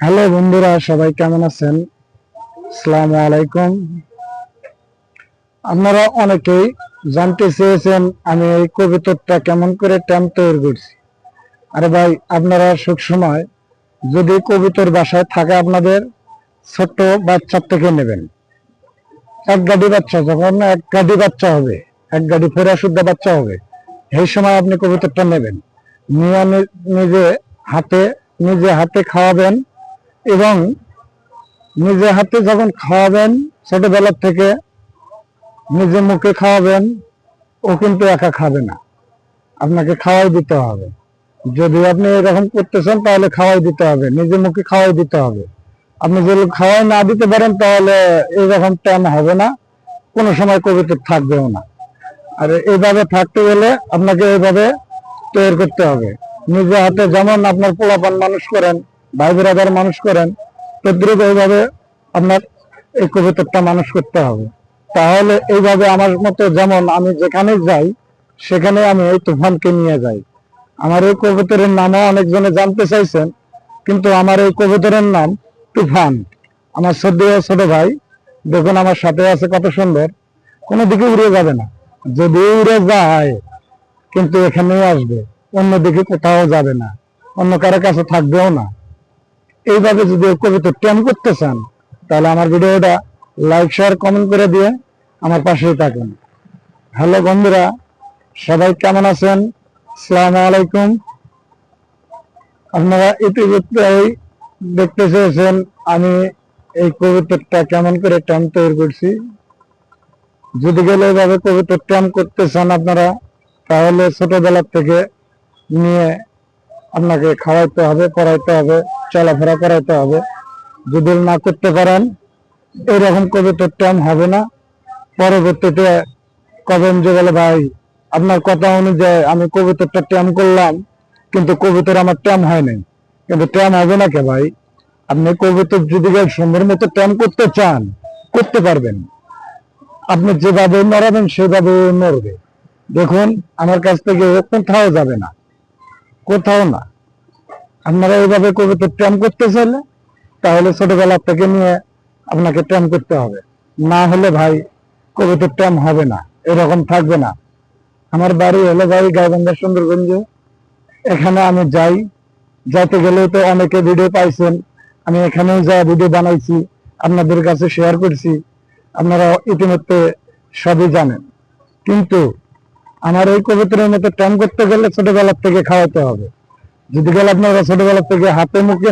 Hello বন্ধুরা, সবাই কেমন আছেন? আসসালামু আলাইকুম। আপনারা অনেকেই জানতে চেয়েছেন আমি এই কবিতরটা কেমন করে ট্যাম্প তৈরি করছি। আরে ভাই, আপনারা সব সময় যদি কবিতর বাসায় থাকে আপনাদের ছোট্ট বাচ্চার থেকে নেবেন। এক গাড়ি বাচ্চা, যখন এক গাড়ি বাচ্চা হবে, এক গাড়ি ফেরা শুদ্ধ বাচ্চা হবে, সেই সময় আপনি কবিতরটা নেবেন। নিয়ে নিজে হাতে নিজে হাতে খাওয়াবেন এবং নিজে হাতে যখন খাওয়াবেন ছোটবেলার থেকে নিজে মুখে খাওয়াবেন, ও কিন্তু একা খাবে না। আপনাকে খাওয়াই দিতে হবে। যদি আপনি এরকম করতেছেন, তাহলে খাওয়াই দিতে হবে। নিজে মুখে খাওয়াই দিতে হবে। আপনি যদি খাওয়াই না দিতে পারেন, তাহলে এইরকম টান হবে না। কোনো সময় কবিতা থাকবেও না। আর এইভাবে থাকতে গেলে আপনাকে এইভাবে তৈরি করতে হবে। নিজে হাতে যেমন আপনার পোলাপান মানুষ করেন ভাই ব্রাদার মানুষ করেন তদ্রুপ এইভাবে আপনার এই কবিতাটা মানুষ করতে হবে। তাহলে এইভাবে আমার মতো যেমন আমি যেখানে যাই, সেখানে আমি এই তুফানকে নিয়ে যাই। আমার এই কবুতরের নামও অনেকজনে জানতে চাইছেন, কিন্তু আমার এই কবুতরের নাম তুফান। আমার সদ্য ছোট ভাই, দেখুন আমার সাথে আছে কত সুন্দর, কোনো দিকে উড়ে যাবে না। যদি উড়ে যায়, কিন্তু এখানেই আসবে, অন্যদিকে কোথাও যাবে না, অন্য কারও কাছে থাকবেও না। এইভাবে যদি কবিতা টেম করতে চান, তাহলে আমার ভিডিওটা লাইক শেয়ার কমেন্ট করে দিয়ে আমার পাশেই থাকুন। হ্যালো বন্ধুরা, সবাই কেমন আছেন? সালাম আলাইকুম। আপনারা ইতিমধ্যেই দেখতে চেয়েছেন আমি এই কবিতাটা কেমন করে টেম তৈরি করছি। যদি গেলে এইভাবে কবিতা টেম করতে চান আপনারা, তাহলে ছোটবেলার থেকে নিয়ে আপনাকে খাওয়াইতে হবে, পড়াইতে হবে, চলাফেরা করাইতে হবে। যদি না করতে পারেন, এরকম কবিতার টাইম হবে না। পরবর্তীতে কবেন যে বলে, ভাই, আপনার কথা অনুযায়ী আমি কবিতাটা ট্যাম করলাম, কিন্তু কবিতার আমার ট্যাম হয় নাই। কিন্তু ট্যাম হবে না কে ভাই? আপনি কবিতার যদি সুন্দর মতো ট্যাম করতে চান, করতে পারবেন। আপনি যেভাবে মরাবেন সেভাবে মরবে দেখুন, আমার কাছ থেকে কোথাও যাবে না। কোথাও না। আপনারা এইভাবে কবিতা ট্যাম করতে চাইলে, তাহলে ছোটবেলা থেকে নিয়ে আপনাকে ট্যাম করতে হবে। না হলে ভাই কবিতার ট্যাম হবে না, এরকম থাকবে না। আমার বাড়ি হলো ভাই গাইবান্ধা সুন্দরগঞ্জে। এখানে আমি যাই। যাইতে গেলেও তো অনেকে ভিডিও পাইছেন। আমি এখানেও যা ভিডিও বানাইছি, আপনাদের কাছে শেয়ার করছি। আপনারা ইতিমধ্যে সবই জানেন। কিন্তু আমার এই কবিতার মতো ট্যাম করতে গেলে ছোটবেলার থেকে খাওয়াতে হবে। যদি গেলে আপনারা ছোটবেলা থেকে হাতে মুখে